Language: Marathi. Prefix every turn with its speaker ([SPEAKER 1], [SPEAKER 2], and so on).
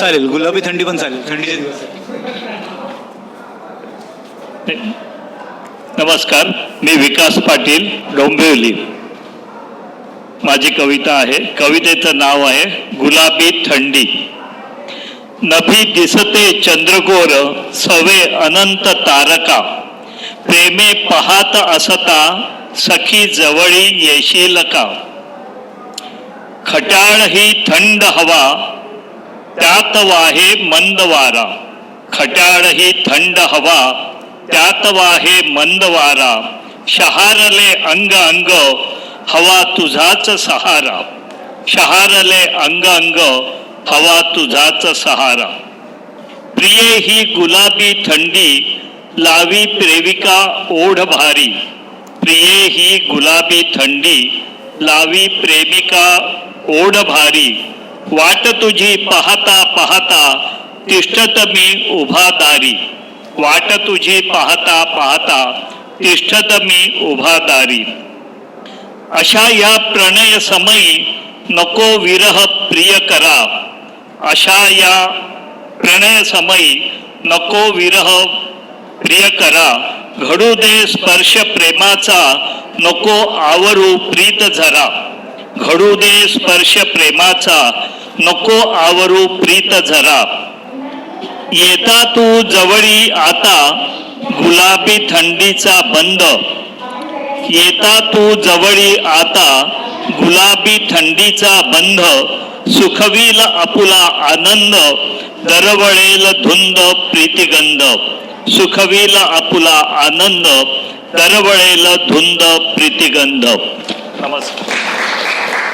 [SPEAKER 1] चालेल गुलाबी थंडी पण चालेल. थंडीचे दिवस
[SPEAKER 2] नमस्कार मी विकास पाटील डोंबिवली. माझी कविता आहे कवितेचं नाव आहे गुलाबी थंडी. नभी दिसते चंद्रकोर सवे अनंत तारका. प्रेमे पाहत असता सखी जवळी येशील का? खटाळ ही थंड हवा त्यात वाहे मंद वारा खटाळ ही थंड हवा त्यात वाहे मंद वारा शहारले अंग अंग हवा तुझाच सहारा. शहारले अंग अंग हवा तुझाच सहारा. प्रिये ही गुलाबी थंडी लावी प्रेमिका ओढ भारी. प्रिये ही गुलाबी थंडी लावी प्रेमिका ओढ भारी. वाट तुझी पाहता पाहता तिष्ठत मी उभा दारी. वाट तुझी पाहता पाहता तिष्ठत मी उभा दारी. अशा या प्रणय समयी नको विरह प्रिय करा. अशा या प्रणय समयी नको विरह प्रिय करा. घडू दे स्पर्श प्रेमाचा नको आवरू प्रीत झरा. घडू दे स्पर्श प्रेमाचा नको आवरू प्रीत झरा. येता तू जवळी आता गुलाबी थंडीचा बंद. येता तू जवळी आता गुलाबी थंडीचा बंध. सुखवील आपुला आनंद दरवळेल धुंद प्रीतिगंध. सुखवील आपुला आनंद दरवळेल धुंद प्रीतिगंध. नमस्कार.